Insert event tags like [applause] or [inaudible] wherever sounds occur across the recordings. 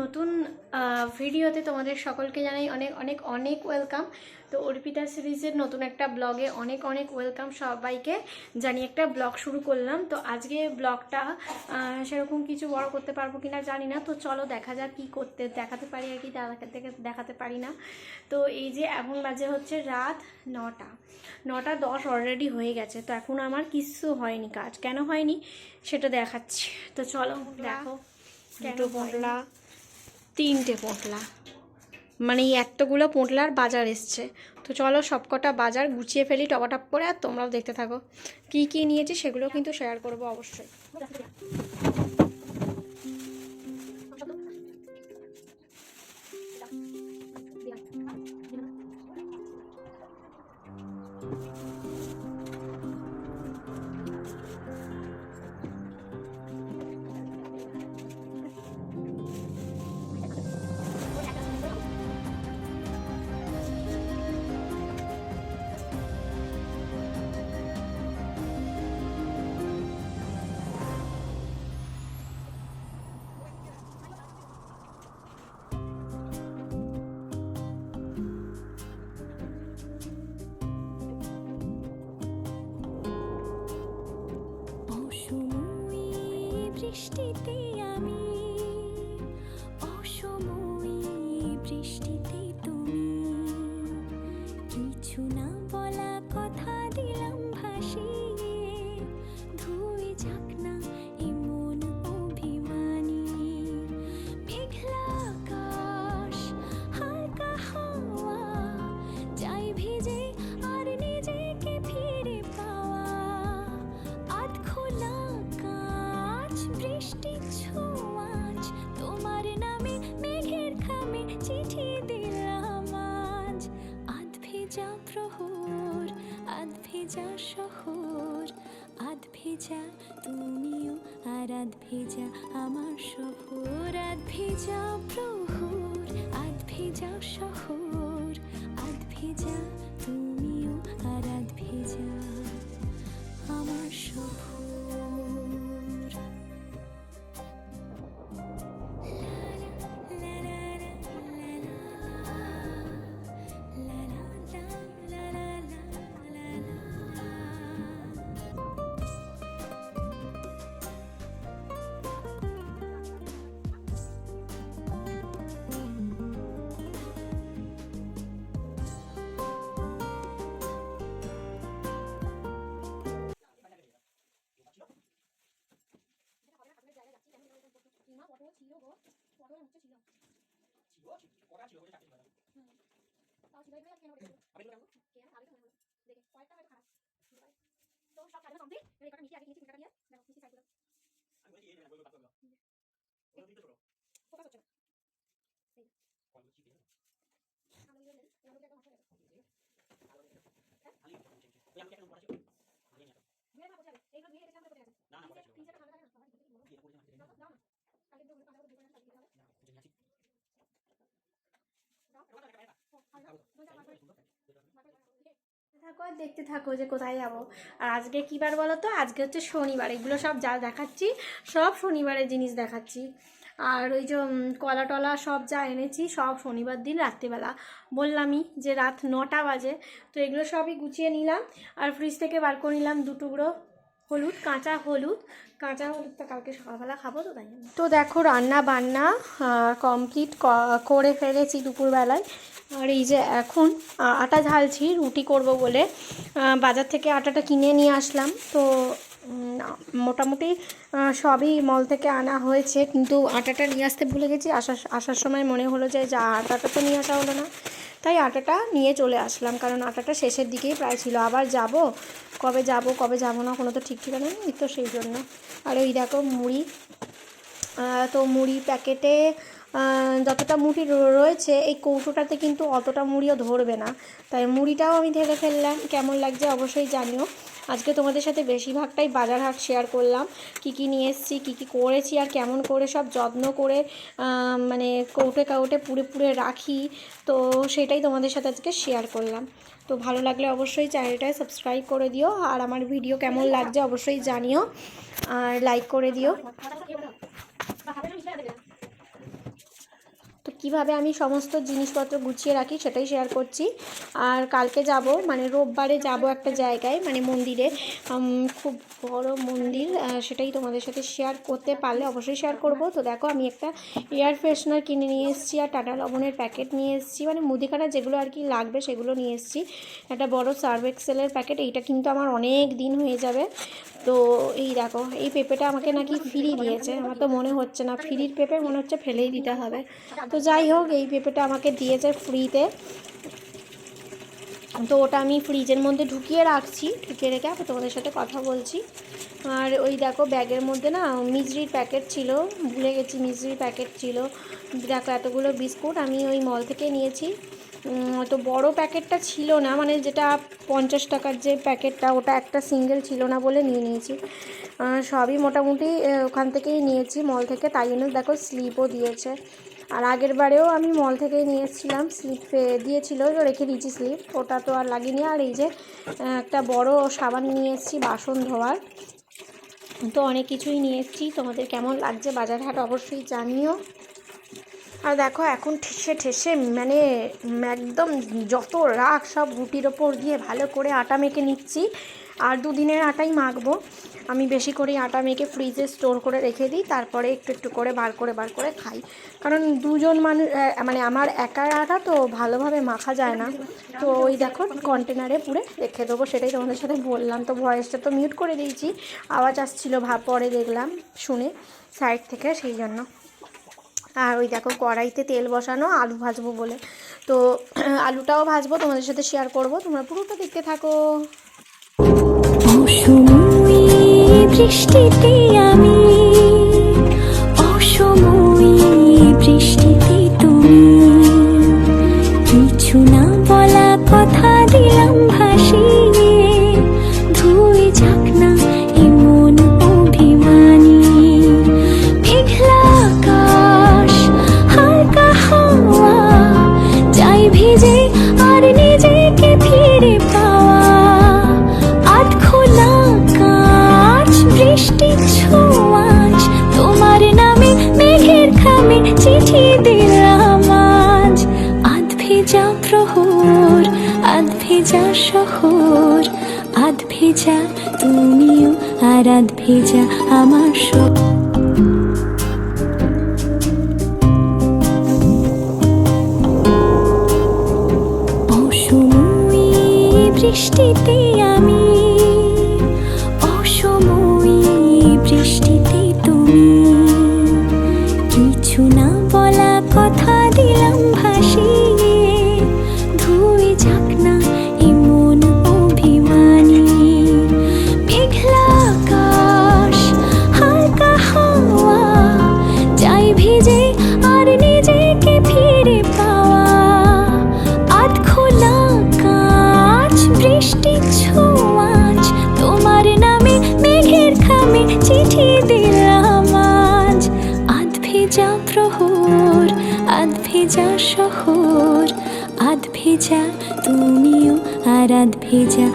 নতুন ভিডিওতে তোমাদের সকলকে জানাই অনেক অনেক অনেক ওয়েলকাম তো অর্পিতা সিরিজের নতুন একটা ব্লগে অনেক অনেক ওয়েলকাম সবাইকে। জানি একটা ব্লগ শুরু করলাম। তো আজকে ব্লগটা সেরকম কিছু বড় করতে পারব কি না জানি না। তো চলো দেখা যাক কী করতে দেখাতে পারি আর কি দেখাতে পারি না। তো এই যে এখন বাজে হচ্ছে রাত নটা। নটা দশ অলরেডি হয়ে গেছে। তো এখন আমার কিচ্ছু হয়নি কাজ। কেন হয়নি? সেটা দেখাচ্ছি। তো চলো দেখো। দুটো পোঁটলা তিনটে পোঁটলা। মানে এই এতগুলো পোঁটলার বাজার এসছে। তো চলো সবকটা বাজার গুছিয়ে ফেলি টপাটপ করে আর তোমরাও দেখতে থাকো। কি কি নিয়েছি সেগুলো কিন্তু শেয়ার করব অবশ্যই। বৃষ্টিতে আমি ভেজা শহর, আধ ভেজা তুমিও আর আধ ভেজা আমার শহর, আধ ভেজা প্রহর, আধ ভেজা শহর। ¿Qué es se থাকো আর দেখতে থাকো যে কোথায় যাব। আর আজকে কী বার বলো তো? আজকে হচ্ছে শনিবার। এগুলো সব যা দেখাচ্ছি, সব শনিবারের জিনিস দেখাচ্ছি। আর ওই যে কলা টলা সব যা এনেছি, সব শনিবার দিন রাত্রিবেলা। বললামই যে রাত নটা বাজে, তো এগুলো সবই গুছিয়ে নিলাম। আর ফ্রিজ থেকে বার করে নিলাম দু টুকরো হলুদ, কাঁচা হলুদ। কাঁচা হলুদটা কালকে সকালবেলা খাব তো, তাই। তো দেখো রান্না বান্না কমপ্লিট করে ফেলেছি দুপুরবেলায়। আর এই যে এখন আটা ঝালছি, রুটি করব বলে। বাজার থেকে আটাটা কিনে নিয়ে আসলাম। তো মোটামুটি সবই মল থেকে আনা হয়েছে। কিন্তু আটাটা নিয়ে আসতে ভুলে গেছি। আসার আসার সময় মনে হলো যে, যা, আটাটা তো নিয়ে আসা হলো না। তাই আটাটা নিয়ে চলে আসলাম। কারণ আটাটা শেষের দিকেই প্রায় ছিল। আবার যাব? কবে যাব কবে যাব না, কোনো তো ঠিক ঠিকানা নেই তো সেই জন্য। আর ওই দেখো, মুড়ি। তো মুড়ি প্যাকেটে যতটা মুড়ি রয়েছে, এই কৌটোটাতে কিন্তু অতটা মুড়িও ধরবে না। তাই মুড়িটাও আমি ঢেলে ফেললাম। কেমন লাগছে অবশ্যই জানিও। আজকে তোমাদের সাথে বেশিরভাগটাই বাজার হাট শেয়ার করলাম। কি কি নিয়ে এসেছি, কী কী করেছি, আর কেমন করে সব যত্ন করে মানে কৌটে কাউটে পুড়ে পুড়ে রাখি। তো সেটাই তোমাদের সাথে আজকে শেয়ার করলাম। তো ভালো লাগলে অবশ্যই চ্যানেলটায় সাবস্ক্রাইব করে দিও। আর আমার ভিডিও কেমন লাগছে অবশ্যই জানিও। আর লাইক করে দিও। certo. কীভাবে আমি সমস্ত জিনিসপত্র গুছিয়ে রাখি সেটাই শেয়ার করছি। আর কালকে যাব মানে রোববারে যাব একটা জায়গায় মানে মন্দিরে। খুব বড় মন্দির সেটাই তোমাদের সাথে শেয়ার করতে পারলে অবশ্যই শেয়ার করব। তো দেখো, আমি একটা এয়ার ফ্রেশনার কিনে নিয়ে এসেছি আর টাটা লবণের প্যাকেট নিয়ে এসেছি। মানে মুদিখানা যেগুলো আর কি লাগবে সেগুলো নিয়ে এসেছি। একটা বড় সার্ভ এক্সেলের প্যাকেট এইটা কিন্তু আমার অনেক দিন হয়ে যাবে। তো এই দেখো, এই পেঁপেটা আমাকে নাকি ফ্রি দিয়েছে। আমার তো মনে হচ্ছে না ফ্রির পেঁপে মনে হচ্ছে ফেলেই দিতে হবে। তো যাই হোক, এই পেঁপেটা আমাকে দিয়েছে ফ্রিতে। তো ওটা আমি ফ্রিজের মধ্যে ঢুকিয়ে রাখছি, ঢুকিয়ে রেখে আমি তোমাদের সাথে কথা বলছি। আর ওই দেখো, ব্যাগের মধ্যে না মিজরির প্যাকেট ছিল, ভুলে গেছি মিজরির প্যাকেট ছিল। দেখো, এতগুলো বিস্কুট আমি ওই মল থেকে নিয়েছি। তো বড় প্যাকেটটা ছিল না মানে যেটা পঞ্চাশ টাকার যে প্যাকেটটা, ওটা একটা সিঙ্গেল ছিল না বলে নিয়ে নিয়েছি। সবই মোটামুটি ওখান থেকেই নিয়েছি মল থেকে। তাই জন্য দেখো, স্লিপও দিয়েছে। আর আগের বারেও আমি মল থেকেই নিয়ে এসেছিলাম। স্লিপ দিয়েছিল, রেখে দিয়েছি স্লিপ ওটা তো আর লাগিনি। আর এই যে একটা বড় সাবান নিয়ে এসেছি, বাসন ধোয়ার। তো অনেক কিছুই নিয়ে এসেছি। তোমাদের কেমন লাগছে? বাজার হাট অবশ্যই জানিও। আর দেখো, এখন ঠেসে ঠেসে মানে একদম যত রাখ সব রুটির ওপর দিয়ে ভালো করে আটা মেখে নিচ্ছি। আর দুদিনের আটাই মাখবো। আমি বেশি করে আটা মেখে ফ্রিজে স্টোর করে রেখে দিই, তারপরে একটু একটু করে বার করে বার করে খাই। কারণ দুজন মানুষ মানে আমার একার আটা তো ভালোভাবে মাখা যায় না। তো ওই দেখো কন্টেনারে পুরে রেখে দেবো সেটাই তোমাদের সাথে বললাম। তো ভয়েসটা তো মিউট করে দিয়েছি। আওয়াজ আসছিল ভাব পরে দেখলাম, শুনে সাইড থেকে, সেই জন্য। আর ওই দেখো কড়াইতে তেল বসানো, আলু ভাজবো বলে। তো [clears throat] আলুটাও ভাজবো, তোমাদের সাথে শেয়ার করব। তোমরা পুরোটা দেখতে থাকো। বৃষ্টিতে বৃষ্টিতে তুমি। কিছু না বৃষ্টিতে আমি 一件。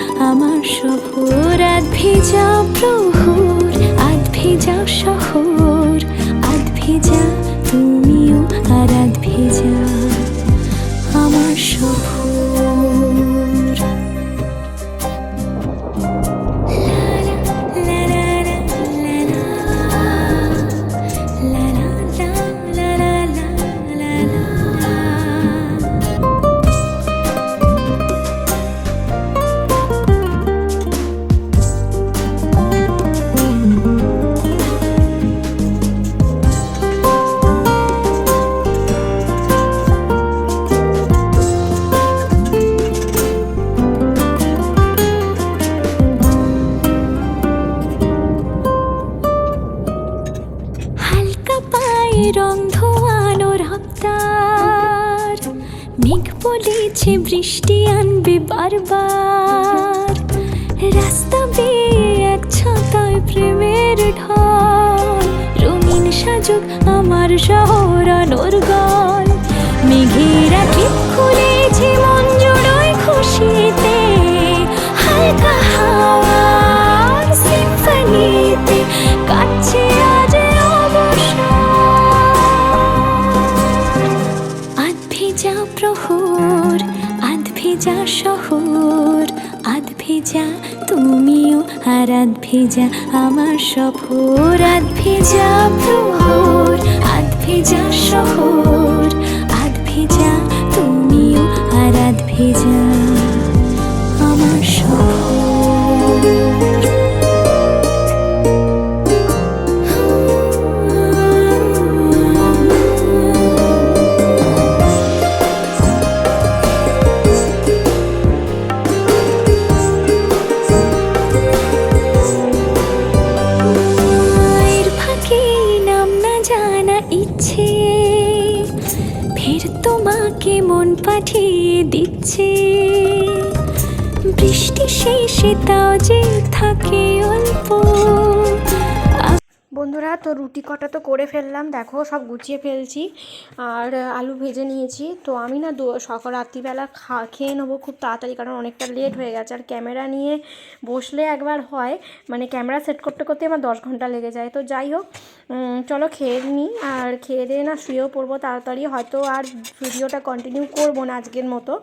বলেছে বৃষ্টি আনবে বারবার। রাস্তা বেয়ে এক ছাতায় প্রেমের ঢল। রঙিন সাজুক আমার শহর নরগল মেঘেরা ক্লিপ খুলেছে মন জোড়োয় খুশিতে। হালকা হাওয়ার সিম্ফনিতে কাটছে আজ অবসর। ভেজা শহর, আধ ভেজা, তুমিও আর আধ ভেজা, আমার সফর আধ ভেজা প্রহর, আধ ভেজা শহর, আধ ভেজা, তুমিও আর আধ ভেজা। বন্ধুরা, তো রুটি কটা তো করে ফেললাম। দেখো, সব গুছিয়ে ফেলছি। আর আলু ভেজে নিয়েছি। তো আমি না সকাল রাত্রিবেলা খা খেয়ে নেব খুব তাড়াতাড়ি, কারণ অনেকটা লেট হয়ে গেছে। আর ক্যামেরা নিয়ে বসলে একবার হয়। মানে ক্যামেরা সেট করতে করতে আমার দশ ঘণ্টা লেগে যায়। তো যাই হোক চলো খেয়ে নিই আর খেয়ে দিয়ে না শুয়েও পড়ব তাড়াতাড়ি। হয়তো আর ভিডিওটা কন্টিনিউ করব না আজকের মতো।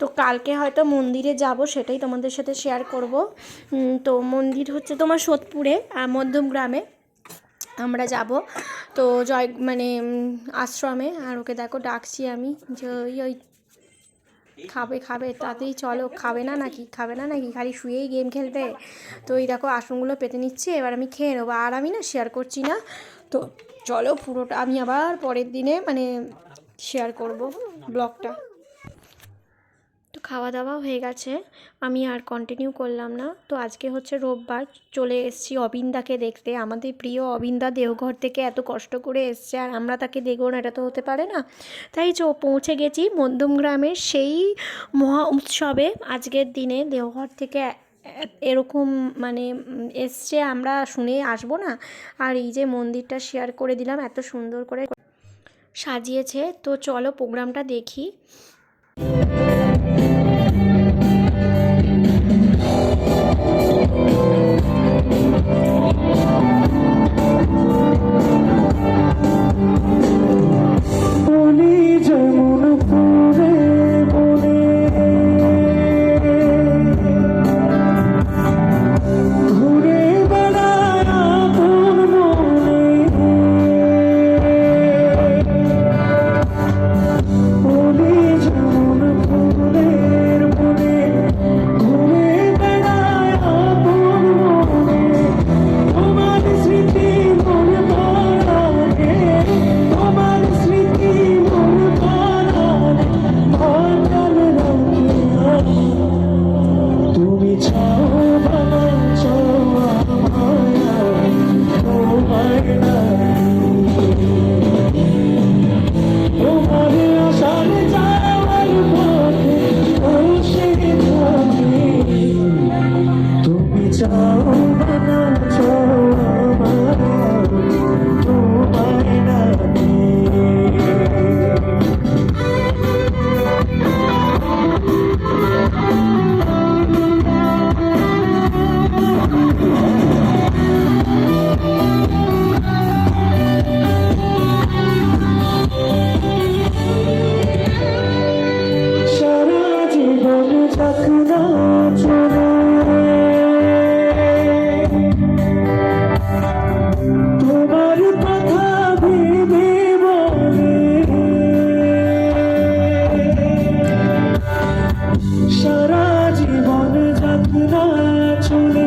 তো কালকে হয়তো মন্দিরে যাব, সেটাই তোমাদের সাথে শেয়ার করব। তো মন্দির হচ্ছে তোমার সোদপুরে মধ্যম গ্রামে আমরা যাব। তো জয় মানে আশ্রমে। আর ওকে দেখো, ডাকছি আমি যে, ওই ওই, খাবে খাবে, তাতেই চলো। খাবে না নাকি? খাবে না নাকি? খালি শুয়েই গেম খেলবে? তো এই দেখো আসনগুলো পেতে নিচ্ছে। এবার আমি খেয়ে নেব। আর আমি না শেয়ার করছি না। তো চলো, পুরোটা আমি আবার পরের দিনে মানে শেয়ার করব ব্লগটা। খাওয়া দাওয়া হয়ে গেছে। আমি আর কন্টিনিউ করলাম না। তো আজকে হচ্ছে রোববার, চলে এসেছি অবিন্দাকে দেখতে। আমাদের প্রিয় অবিন্দা দেওঘর থেকে এত কষ্ট করে এসছে, আর আমরা তাকে দেখব না, এটা তো হতে পারে না। তাই চো পৌঁছে গেছি মধ্যমগ্রামের সেই মহা উৎসবে। আজকের দিনে দেওঘর থেকে এরকম মানে এসছে, আমরা শুনে আসব না। আর এই যে মন্দিরটা শেয়ার করে দিলাম, এত সুন্দর করে সাজিয়েছে। তো চলো প্রোগ্রামটা দেখি। চলে